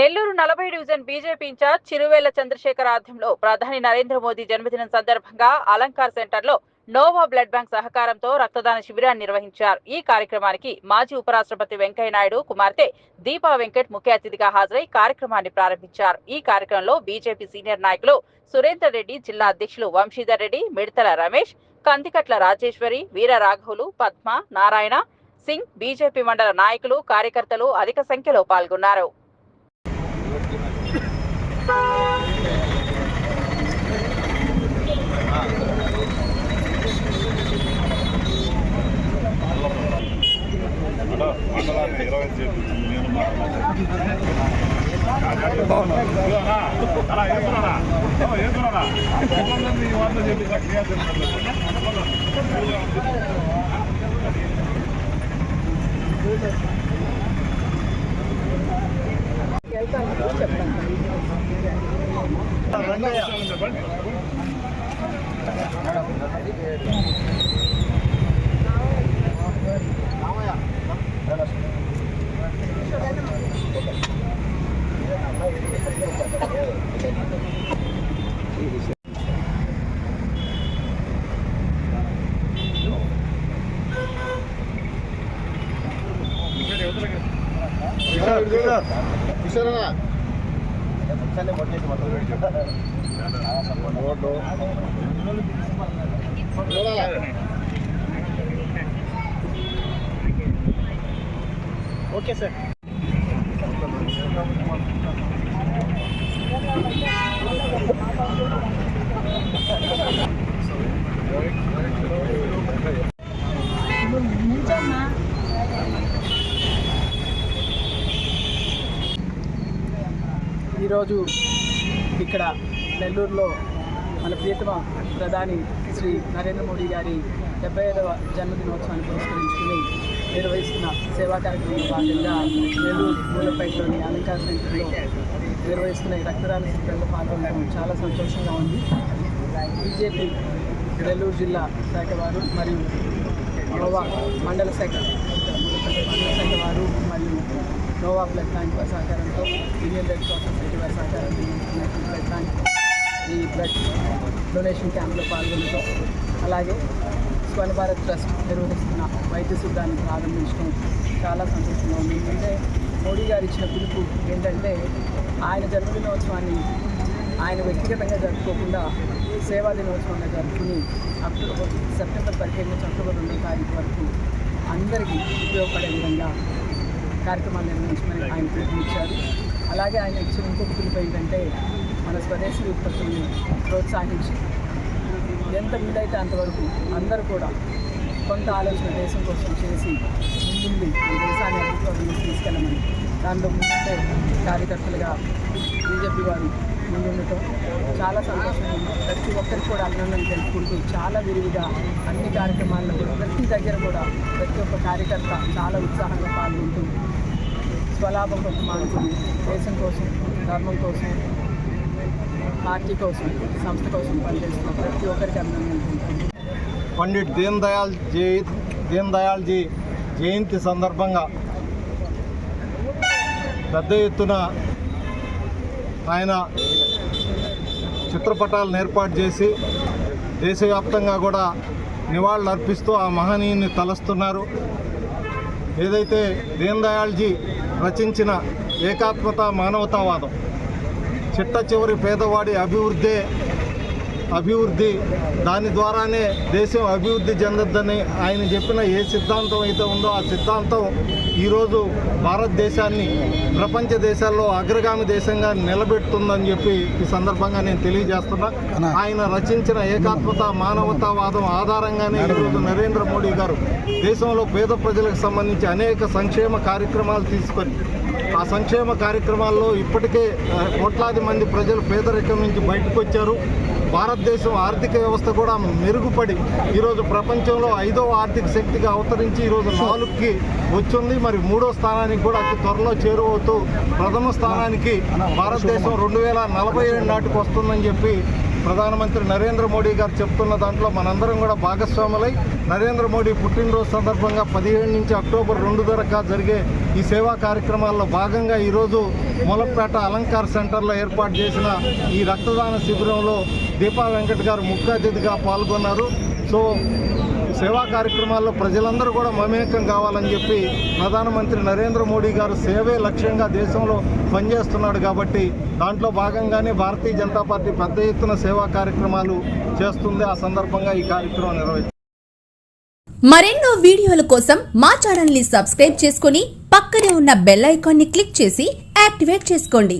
నెల్లూరు నలభై division BJP incharge Chiruvela Chandrashekar ఆధ్వర్యంలో ప్రధాని నరేంద్ర మోదీ జన్మదినం సందర్భంగా అలంకార్ సెంటర్లో నోవా బ్లడ్ బ్యాంక్ సహకారంతో రక్తదాన శిబిరాన్ని నిర్వహించారు. ఈ కార్యక్రమానికి మాజీ ఉపరాష్ట్రపతి వెంకయ్య నాయుడు కుమార్తె దీపా వెంకట్ ముఖ్య అతిథిగా హాజరై కార్యక్రమాన్ని ప్రారంభించారు. ఈ కార్యక్రమంలో బీజేపీ సీనియర్ నాయకులు సురేందర్ రెడ్డి జిల్లా అధ్యక్షులు వంశీధర్ రెడ్డి మిడతల రమేష్ కందికట్ల రాజేశ్వరి వీర రాఘవులు పద్మ నారాయణ సింగ్ బీజేపీ మండల నాయకులు కార్యకర్తలు అధిక సంఖ్యలో పాల్గొన్నారు. మండలాన్ని ఇరవై చేపించింది నేను అలా ఏసుకున్నారా ఏసుకున్నారా ఈ Bisa, bisa. Bisa, Rana. వంద చేపించా క్రియాశీలక ఓకే సార్. ఈరోజు ఇక్కడ నెల్లూరులో మన ప్రియతమ ప్రధాని శ్రీ నరేంద్ర మోడీ గారి డెబ్బై ఐదవ జన్మదినోత్సవాన్ని పురస్కరించుకుని నిర్వహిస్తున్న సేవా కార్యక్రమం భాగంగా నెల్లూరు మూలపేటలోని అలంకార సెంటర్లో నిర్వహిస్తున్న ఈ రక్తదాన శిబిరంలో పాల్గొనడం చాలా సంతోషంగా ఉంది. బీజేపీ నెల్లూరు జిల్లా శాఖ వారు మరియు నోవా మండల శాఖ మండల వారు మరియు నోవా బ్లడ్ బ్యాంక్ వారి సహకారంతో ఇండియన్ రెడ్ క్రాస్ సొసైటీ వారి సహకారంతో నేషనల్ బ్లడ్ బ్యాంక్ ఈ బ్లడ్ డొనేషన్ క్యాంప్లో పాల్గొనడం అలాగే స్వర్ణ భారత్ ట్రస్ట్ నిర్వహిస్తున్న వైద్య శుద్ధాన్ని ప్రారంభించడం చాలా సంతోషంగా ఉంది ఎందుకంటే మోడీ గారు ఇచ్చిన పిలుపు ఏంటంటే ఆయన జన్మదినోత్సవాన్ని ఆయన వ్యక్తిగతంగా జరుపుకోకుండా సేవా దినోత్సవంగా జరుపుకుని అక్టోబర్ సెప్టెంబర్ పదిహేను నుంచి అక్టోబర్ రెండో తారీఖు వరకు అందరికీ ఉపయోగపడే విధంగా కార్యక్రమాలు నిర్వహించమని ఆయన పిలుపునిచ్చారు. అలాగే ఆయన ఇచ్చిన ఇంకొక పిలుపు ఏంటంటే మన స్వదేశీ ఉత్పత్తుల్ని ప్రోత్సహించి ఎంత వీలైతే అంతవరకు అందరూ కూడా కొంత ఆలోచన దేశం కోసం చేసి ముందుండి మన దేశాన్ని అభివృద్ధి తీసుకెళ్ళమని దానిలో ముందు కార్యకర్తలుగా బీజేపీ వారు ముందుండటం చాలా సంతోషంగా ఒక్కరికి కూడా అభినందనలు తెలుపుకుంటూ చాలా విరివిగా అన్ని కార్యక్రమాల్లో కూడా ప్రతి దగ్గర కూడా ప్రతి ఒక్క కార్యకర్త చాలా ఉత్సాహంగా పాల్గొంటూ స్వలాభం కోసం మానుకుని దేశం కోసం ధర్మం కోసం పార్టీ కోసం సంస్థ కోసం పనిచేస్తున్న ప్రతి ఒక్కరికి అభినందనలు తెలుపుకుంటూ. పండిట్ దీన్ దయాల్ జీ దీన్ దయాల్ జీ జయంతి సందర్భంగా పెద్ద ఎత్తున ఆయన చిత్రపటాలను ఏర్పాటు చేసి దేశవ్యాప్తంగా కూడా నివాళులు అర్పిస్తూ ఆ మహనీయుని తలస్తున్నారు. ఏదైతే దీన్ దయాళ్జీ రచించిన ఏకాత్మత మానవతావాదం చిట్ట చివరి పేదవాడి అభివృద్ధే అభివృద్ధి దాని ద్వారానే దేశం అభివృద్ధి చెందొద్దని ఆయన చెప్పిన ఏ సిద్ధాంతం అయితే ఉందో ఆ సిద్ధాంతం ఈరోజు భారతదేశాన్ని ప్రపంచ దేశాల్లో అగ్రగామి దేశంగా నిలబెడుతుందని చెప్పి ఈ సందర్భంగా నేను తెలియజేస్తున్నా. ఆయన రచించిన ఏకాత్మత మానవతావాదం ఆధారంగానే ఈరోజు నరేంద్ర మోడీ గారు దేశంలో పేద ప్రజలకు సంబంధించి అనేక సంక్షేమ కార్యక్రమాలు తీసుకొని ఆ సంక్షేమ కార్యక్రమాల్లో ఇప్పటికే కోట్లాది మంది ప్రజలు పేదరికం నుంచి బయటకు వచ్చారు భారతదేశం ఆర్థిక వ్యవస్థ కూడా మెరుగుపడి ఈరోజు ప్రపంచంలో ఐదవ ఆర్థిక శక్తిగా అవతరించి ఈరోజు నాలుగుకి వచ్చింది. మరి మూడో స్థానానికి కూడా అతి త్వరలో చేరువవుతూ ప్రథమ స్థానానికి భారతదేశం రెండు వేల నలభై నాటికి వస్తుందని చెప్పి ప్రధానమంత్రి నరేంద్ర మోడీ గారు చెప్తున్న దాంట్లో మనందరం కూడా భాగస్వాములై నరేంద్ర మోడీ పుట్టినరోజు సందర్భంగా పదిహేడు నుంచి అక్టోబర్ రెండు వరకు జరిగే ఈ సేవా కార్యక్రమాల్లో భాగంగా ఈరోజు మొలపేట అలంకార్ సెంటర్లో ఏర్పాటు చేసిన ఈ రక్తదాన శిబిరంలో దీపా వెంకట్ గారు ముఖ్య అతిథిగా పాల్గొన్నారు. సో సేవా కార్యక్రమాల్లో ప్రజలందరూ కూడా మమేకం కావాలని చెప్పి ప్రధానమంత్రి నరేంద్ర మోడీ గారు సేవే లక్ష్యంగా దేశంలో పనిచేస్తున్నాడు కాబట్టి దాంట్లో భాగంగానే భారతీయ జనతా పార్టీ పెద్ద ఎత్తున సేవా కార్యక్రమాలు చేస్తుంది. ఆ సందర్భంగా ఈ కార్యక్రమం నిర్వహించారు మరెన్నో వీడియోల కోసం మా ఛానల్ని సబ్స్క్రైబ్ చేసుకుని పక్కనే ఉన్న బెల్ ఐకాన్ని క్లిక్ చేసి యాక్టివేట్ చేసుకోండి.